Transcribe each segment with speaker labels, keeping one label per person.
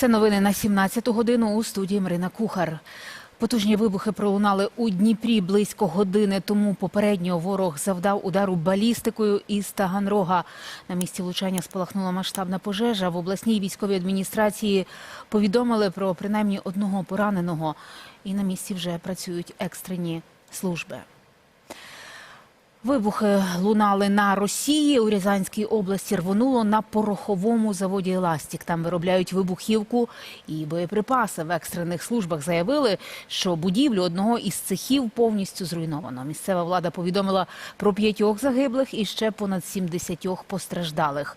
Speaker 1: Це новини на 17-ту годину у студії Марина Кухар. Потужні вибухи пролунали у Дніпрі близько години тому. Попередньо ворог завдав удару балістикою із Таганрога. На місці влучання спалахнула масштабна пожежа. В обласній військовій адміністрації повідомили про принаймні одного пораненого. І на місці вже працюють екстрені служби. Вибухи лунали на Росії. У Рязанській області рвонуло на пороховому заводі «Еластік». Там виробляють вибухівку і боєприпаси. В екстрених службах заявили, що будівлю одного із цехів повністю зруйновано. Місцева влада повідомила про п'ятьох загиблих і ще понад 70 постраждалих.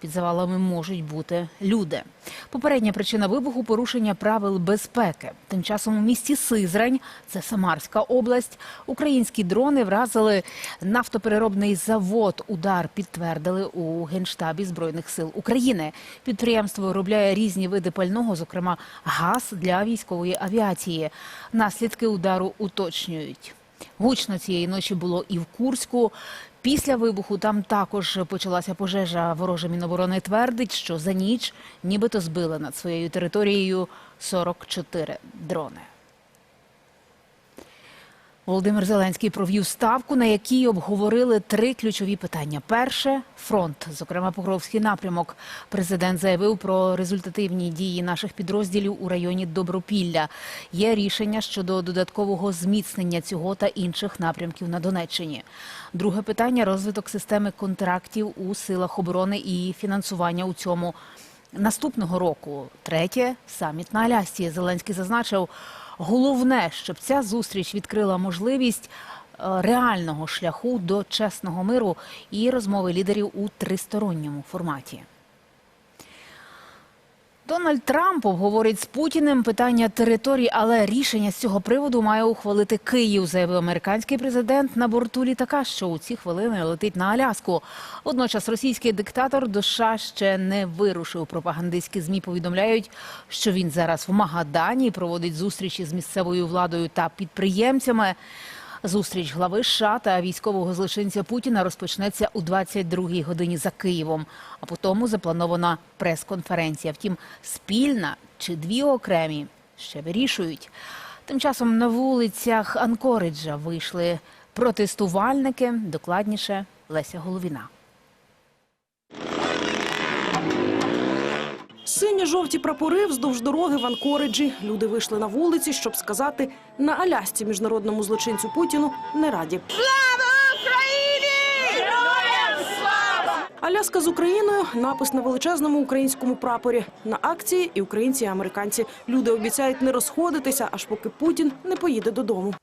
Speaker 1: Під завалами можуть бути люди. Попередня причина вибуху порушення правил безпеки. Тим часом у місті Сизрань, це Самарська область, українські дрони вразили нафтопереробний завод. Удар підтвердили у генштабі збройних сил України. Підприємство виробляє різні види пального, зокрема газ для військової авіації. Наслідки удару уточнюють. Гучно цієї ночі було і в Курську. Після вибуху там також почалася пожежа. Вороже Міноборони твердить, що за ніч нібито збили над своєю територією 44 дрони. Володимир Зеленський провів ставку, на якій обговорили три ключові питання. Перше фронт, зокрема Покровський напрямок. Президент заявив про результативні дії наших підрозділів у районі Добропілля. Є рішення щодо додаткового зміцнення цього та інших напрямків на Донеччині. Друге питання розвиток системи контрактів у силах оборони і фінансування у цьому наступного року. Третє саміт на Алясці. Зеленський зазначив, головне, щоб ця зустріч відкрила можливість е, реального шляху до чесного миру і розмови лідерів у тристоронньому форматі. Дональд Трамп обговорить з Путіним питання територій, але рішення з цього приводу має ухвалити Київ, заявив американський президент на борту літака, що у ці хвилини летить на Аляску. Водночас російський диктатор до ще не вирушив. Пропагандистські змі повідомляють, що він зараз в Магадані проводить зустрічі з місцевою владою та підприємцями. Зустріч глави США та військового злочинця Путіна розпочнеться у 22-й годині за Києвом. А потім запланована прес-конференція. Втім, спільна чи дві окремі ще вирішують. Тим часом на вулицях Анкориджа вийшли протестувальники. Докладніше Леся Головіна.
Speaker 2: Сині-жовті прапори вздовж дороги в Анкориджі. Люди вийшли на вулиці, щоб сказати на Алясці міжнародному злочинцю Путіну не раді. Слава Україні, Аляска з Україною напис на величезному українському прапорі. На акції і українці, і американці. Люди обіцяють не розходитися, аж поки Путін не поїде додому.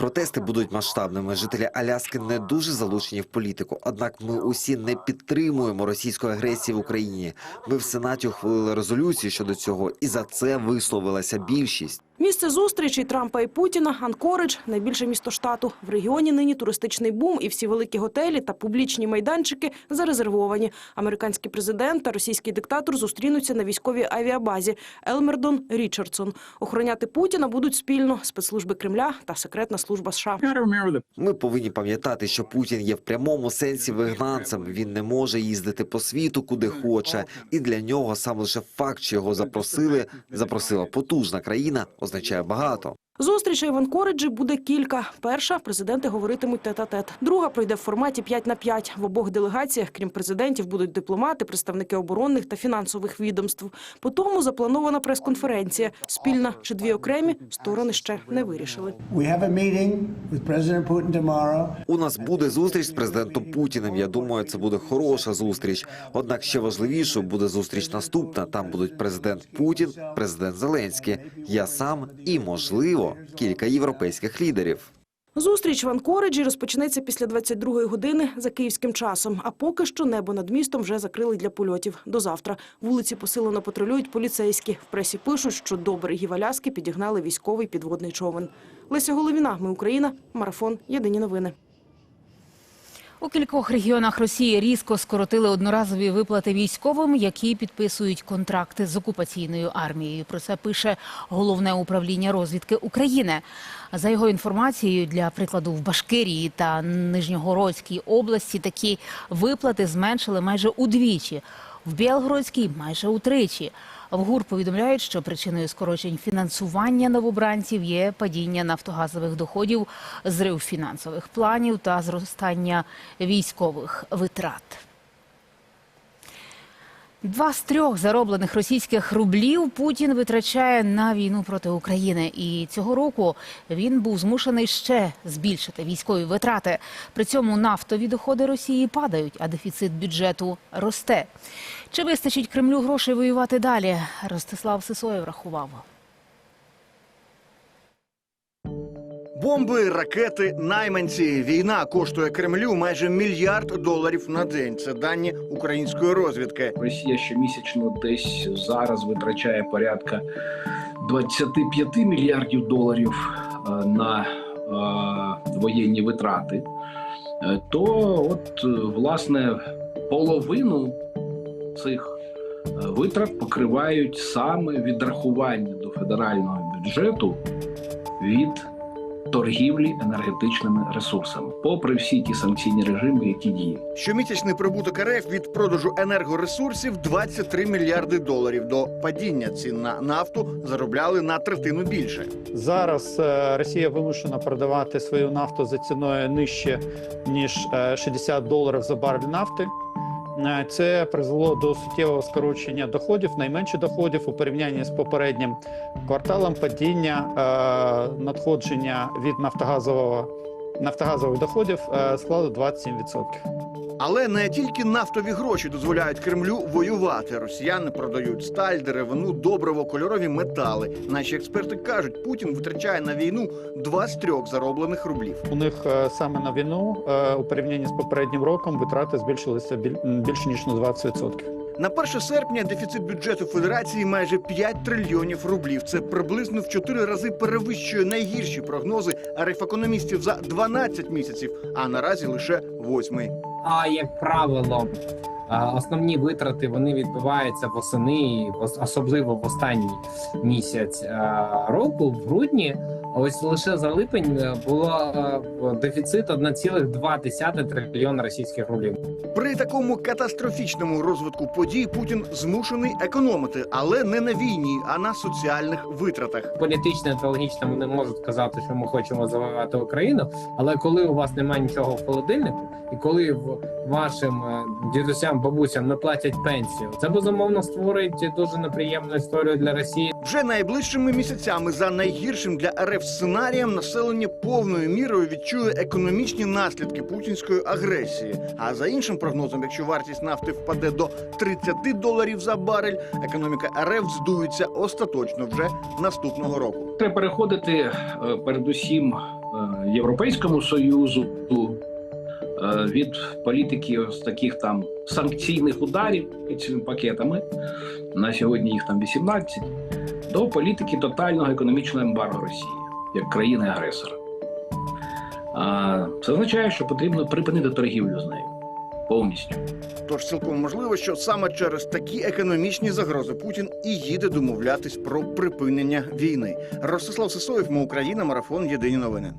Speaker 3: Протести будуть масштабними. Жителі Аляски не дуже залучені в політику. Однак ми усі не підтримуємо російської агресії в Україні. Ми в сенаті ухвалили резолюцію щодо цього, і за це висловилася більшість.
Speaker 2: Місце зустрічі Трампа і Путіна Анкоридж – найбільше місто штату. В регіоні нині туристичний бум, і всі великі готелі та публічні майданчики зарезервовані. Американський президент та російський диктатор зустрінуться на військовій авіабазі Елмердон Річардсон. Охороняти Путіна будуть спільно спецслужби Кремля та секретна служба США.
Speaker 4: Remember the
Speaker 3: Ми повинні пам'ятати, що Путін є в прямому сенсі вигнанцем. Він не може їздити по світу, куди хоче, і для нього сам лише факт, що його запросили, запросила потужна країна, означає багато.
Speaker 2: Зустрічей в Анкориджі буде кілька. Перша президенти говоритимуть тет-а-тет. Друга пройде в форматі 5 на 5. В обох делегаціях, крім президентів, будуть дипломати, представники оборонних та фінансових відомств. По тому запланована прес-конференція. Спільна чи дві окремі сторони ще не вирішили.
Speaker 3: У нас буде зустріч з президентом Путіним. Я думаю, це буде хороша зустріч. Однак ще важливішою буде зустріч наступна. Там будуть президент Путін, президент Зеленський, я сам і можливо кілька європейських лідерів.
Speaker 2: Зустріч в Анкориджі розпочнеться після 22-ї години за київським часом. А поки що небо над містом вже закрили для польотів. До завтра вулиці посилено патрулюють поліцейські. В пресі пишуть, що до берегів Аляски підігнали військовий підводний човен. Леся Головіна, ми Україна, марафон. Єдині новини.
Speaker 1: У кількох регіонах Росії різко скоротили одноразові виплати військовим, які підписують контракти з окупаційною армією. Про це пише головне управління розвідки України. За його інформацією, для прикладу, в Башкирії та Нижньогородській області такі виплати зменшили майже удвічі. В Білгородській майже утричі. В ГУР повідомляють, що причиною скорочень фінансування новобранців є падіння нафтогазових доходів, зрив фінансових планів та зростання військових витрат. Два з трьох зароблених російських рублів Путін витрачає на війну проти України. І цього року він був змушений ще збільшити військові витрати. При цьому нафтові доходи Росії падають, а дефіцит бюджету росте. Чи вистачить Кремлю грошей воювати далі? Ростислав Сисоєв рахував.
Speaker 5: Бомби, ракети, найманці. Війна коштує Кремлю майже мільярд доларів на день. Це дані української розвідки.
Speaker 6: Росія щомісячно десь зараз витрачає порядка 25 мільярдів доларів е, на е, воєнні витрати. Е, То, от, власне, половину цих витрат покривають саме відрахування до федерального бюджету від торгівлі енергетичними ресурсами, попри всі ті санкційні режими, які діють.
Speaker 5: Щомісячний прибуток РФ від продажу енергоресурсів 23 мільярди доларів. До падіння цін на нафту заробляли на третину більше.
Speaker 7: Зараз е, Росія вимушена продавати свою нафту за ціною нижче ніж е, 60 доларів за барель нафти. Е, Це призвело до суттєвого скорочення доходів, найменше доходів у порівнянні з попереднім кварталом падіння е, надходження від нафтогазового нафтогазових доходів е, склало 27%.
Speaker 5: Але не тільки нафтові гроші дозволяють Кремлю воювати. Росіяни продають сталь, деревину, добриво, кольорові метали. Наші експерти кажуть, Путін витрачає на війну два з трьох зароблених рублів.
Speaker 7: У них е, саме на війну е, у порівнянні з попереднім роком витрати збільшилися більше ніж на 20%.
Speaker 5: На 1 серпня дефіцит бюджету Федерації майже 5 трильйонів рублів. Це приблизно в 4 рази перевищує найгірші прогнози РФ-економістів за 12 місяців, а наразі лише 8.
Speaker 8: А як правило, основні витрати вони відбуваються восени, особливо в останній місяць року, в грудні. Ось лише за липень е, було е, дефіцит 1,2 трильйона російських рублів.
Speaker 5: При такому катастрофічному розвитку подій Путін змушений економити, але не на війні, а на соціальних витратах.
Speaker 8: Політично ідеологічно вони можуть сказати, що ми хочемо завоювати Україну, але коли у вас немає нічого в холодильнику, і коли вашим е, дідусям, бабусям не платять пенсію, це безумовно створить дуже неприємну історію для Росії.
Speaker 5: Вже найближчими місяцями за найгіршим для РФ сценарієм населення повною мірою відчує економічні наслідки путінської агресії. А за іншим прогнозом, якщо вартість нафти впаде до 30 доларів за барель, економіка РФ здується остаточно вже наступного року.
Speaker 6: Треба переходити е, передусім е, Європейському Союзу е, від політики ось таких там санкційних ударів цими пакетами. На сьогодні їх там 18, до політики тотального економічного ембарго Росії як країни-агресора. Це означає, що потрібно припинити торгівлю з нею повністю.
Speaker 5: Тож цілком можливо, що саме через такі економічні загрози Путін і їде домовлятись про припинення війни. Ростислав Сисоєв, ми Україна, марафон. Єдині новини.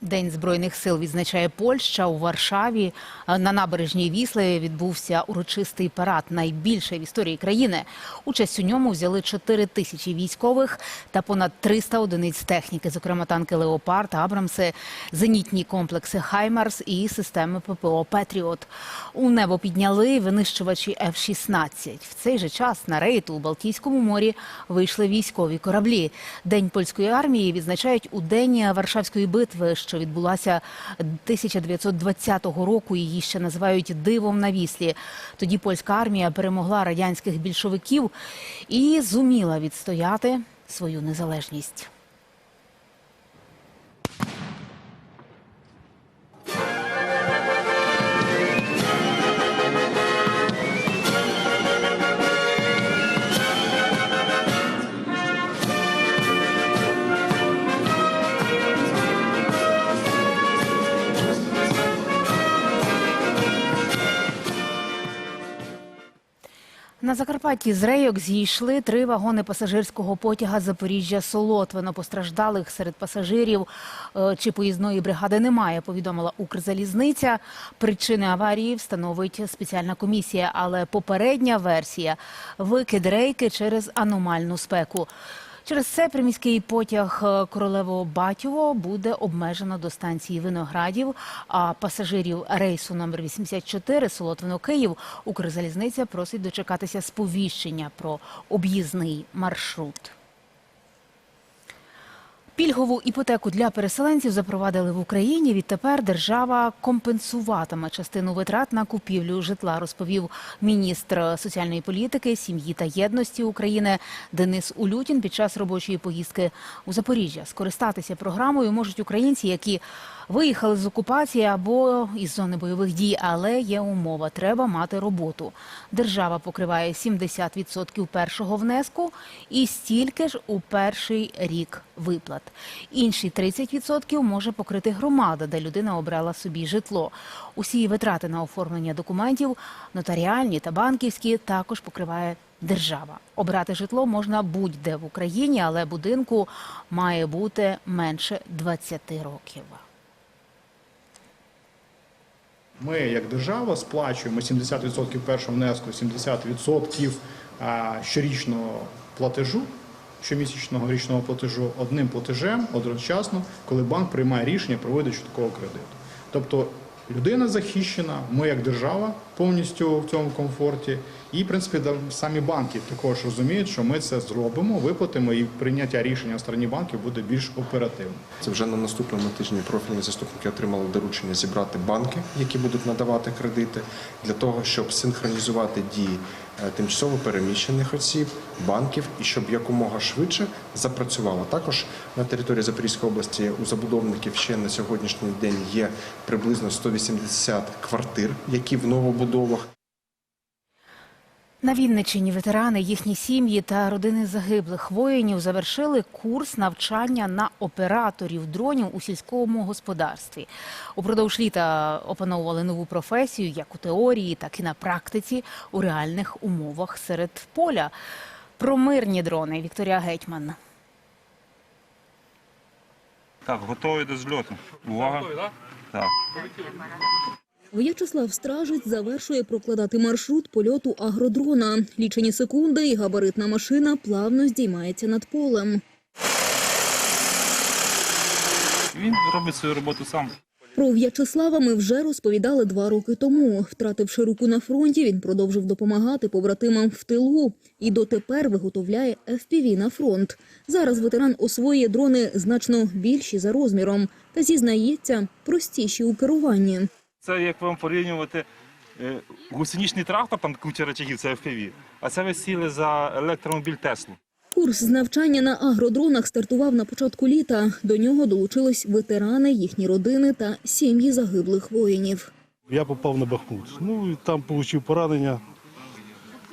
Speaker 1: День збройних сил відзначає Польща у Варшаві. Е, На набережній Вісли відбувся урочистий парад, найбільший в історії країни. Участь у ньому взяли 4 тисячі військових та понад 300 одиниць техніки, зокрема танки Леопард, Абрамси, зенітні комплекси Хаймарс і системи ППО Петріот. У небо підняли винищувачі F-16. В цей же час на рейд у Балтійському морі вийшли військові кораблі. День польської армії відзначають у день Варшавської битви, що відбулася 1920 року. Її ще називають дивом на віслі. Тоді польська армія перемогла радянських більшовиків і зуміла відстояти свою незалежність. На Закарпатті з рейок зійшли три вагони пасажирського потяга Запоріжжя Солотвино. Постраждалих серед пасажирів е, чи поїзної бригади немає. Повідомила Укрзалізниця. Причини аварії встановить спеціальна комісія, але попередня версія викид рейки через аномальну спеку. Через це приміський потяг королевого Королево-Батьово буде обмежено до станції Виноградів, а пасажирів рейсу номер 84 Солотвино-Київ Укрзалізниця просить дочекатися сповіщення про об'їзний маршрут. Пільгову іпотеку для переселенців запровадили в Україні. Відтепер держава компенсуватиме частину витрат на купівлю житла, розповів міністр соціальної політики, сім'ї та єдності України Денис Улютін під час робочої поїздки у Запоріжжя. Скористатися програмою можуть українці, які виїхали з окупації або із зони бойових дій, але є умова: треба мати роботу. Держава покриває 70% першого внеску і стільки ж у перший рік виплат. Інші 30% може покрити громада, де людина обрала собі житло. Усі витрати на оформлення документів, нотаріальні та банківські, також покриває держава. Обрати житло можна будь-де в Україні, але будинку має бути менше 20 років.
Speaker 9: Ми, як держава, сплачуємо 70% першого внеску, 70% щорічного платежу, щомісячного річного платежу одним платежем одночасно, коли банк приймає рішення про видачу такого кредиту. Тобто людина захищена, ми як держава повністю в цьому комфорті. І, в принципі, самі банки також розуміють, що ми це зробимо, виплатимо, і прийняття рішення в стороні банків буде більш оперативним.
Speaker 10: Це вже на наступному тижні профільні заступники отримали доручення зібрати банки, які будуть надавати кредити, для того, щоб синхронізувати дії е, тимчасово переміщених осіб, банків і щоб якомога швидше запрацювало. Також на території Запорізької області у забудовників ще на сьогоднішній день є приблизно 180 квартир, які в новобудовах.
Speaker 1: На Вінниччині ветерани, їхні сім'ї та родини загиблих воїнів завершили курс навчання на операторів дронів у сільському господарстві. Упродовж літа опановували нову професію як у теорії, так і на практиці у реальних умовах серед поля. Про мирні дрони Вікторія Гетьман.
Speaker 11: Так, готовий до зльоту. Увага. Так.
Speaker 12: В'ячеслав Стражець завершує прокладати маршрут польоту агродрона. Лічені секунди і габаритна машина плавно здіймається над полем.
Speaker 11: Він робить свою роботу сам.
Speaker 12: Про В'ячеслава ми вже розповідали два роки тому. Втративши руку на фронті, він продовжив допомагати побратимам в тилу і дотепер виготовляє FPV на фронт. Зараз ветеран освоює дрони значно більші за розміром та зізнається простіші у керуванні.
Speaker 11: Це як вам порівнювати е, гусеничний трактор, там куча речагів, це FPV. А це ви сіли за електромобіль Теслу.
Speaker 12: Курс з навчання на агродронах стартував на початку літа. До нього долучились ветерани, їхні родини та сім'ї загиблих воїнів.
Speaker 13: Я попав на Бахмут. Ну і там отримав поранення,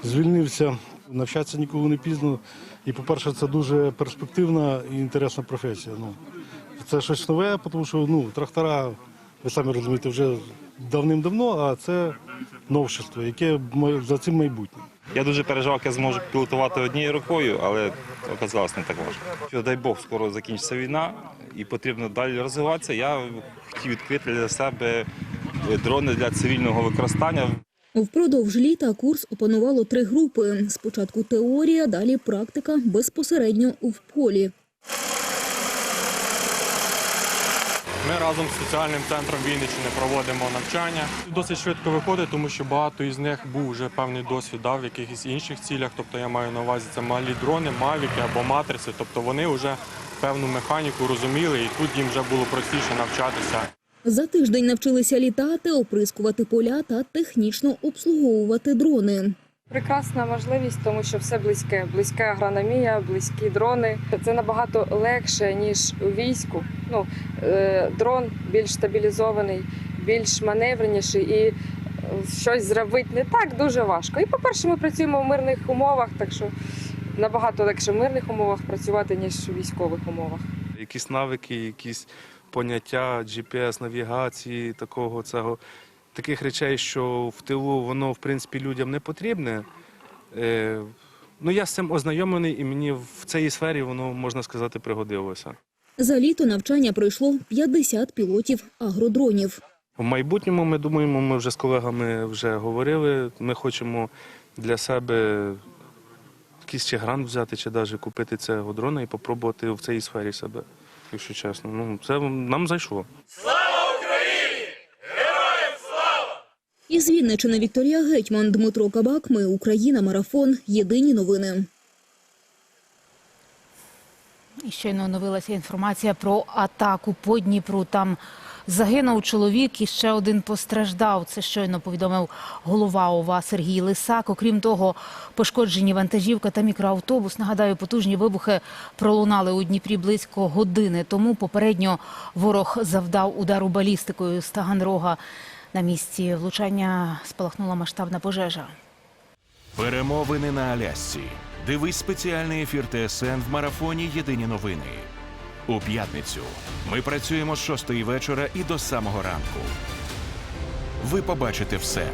Speaker 13: звільнився. Навчатися ніколи не пізно. І, по-перше, це дуже перспективна і інтересна професія. Ну, це щось нове, тому що ну, трактора, ви самі розумієте, вже давним-давно, а це новшество, яке за цим майбутнє.
Speaker 11: Я дуже переживав, як я зможу пілотувати однією рукою, але оказалось не так важко. Дай Бог, скоро закінчиться війна і потрібно далі розвиватися. Я хотів відкрити для себе е, дрони для цивільного використання.
Speaker 12: Впродовж літа курс опанувало три групи. Спочатку теорія, далі практика безпосередньо в полі.
Speaker 14: Ми разом з соціальним центром Вінниччини проводимо навчання. Досить швидко виходить, тому що багато із них був вже певний досвід да, в якихось інших цілях. Тобто я маю на увазі це малі дрони, мавіки або матриці. Тобто вони вже певну механіку розуміли, і тут їм вже було простіше навчатися.
Speaker 12: За тиждень навчилися літати, оприскувати поля та технічно обслуговувати дрони.
Speaker 15: Прекрасна можливість, тому що все близьке. Близька агрономія, близькі дрони. Це набагато легше ніж у війську. Ну е, дрон більш стабілізований, більш маневреніший і е, щось зробити не так дуже важко. І по-перше, ми працюємо в мирних умовах, так що набагато легше в мирних умовах працювати ніж у військових умовах.
Speaker 14: Якісь навики, якісь поняття GPS-навігації, такого цього таких речей, що в тилу воно в принципі людям не потрібне. Е, ну, я з цим ознайомлений, і мені в цій сфері воно, можна сказати, пригодилося.
Speaker 12: За літо навчання пройшло 50 пілотів агродронів.
Speaker 14: В майбутньому ми думаємо, ми вже з колегами вже говорили. Ми хочемо для себе якийсь чи грант взяти, чи навіть купити цього дрона і спробувати в цій сфері себе, якщо чесно. Ну, це нам зайшло.
Speaker 12: Із Вінничини Вікторія Гетьман, Дмитро Кабак. Ми Україна. Марафон. Єдині новини.
Speaker 1: І щойно оновилася інформація про атаку по Дніпру. Там загинув чоловік і ще один постраждав. Це щойно повідомив голова ОВА Сергій Лисак. Окрім того, пошкоджені вантажівка та мікроавтобус. Нагадаю, потужні вибухи пролунали у Дніпрі близько години тому. Попередньо ворог завдав удару балістикою з Таганрога. На місці влучання спалахнула масштабна пожежа.
Speaker 16: Перемовини на Алясці. Дивись спеціальний ефір ТСН в марафоні Єдині новини. У п'ятницю ми працюємо з шостої вечора і до самого ранку. Ви побачите все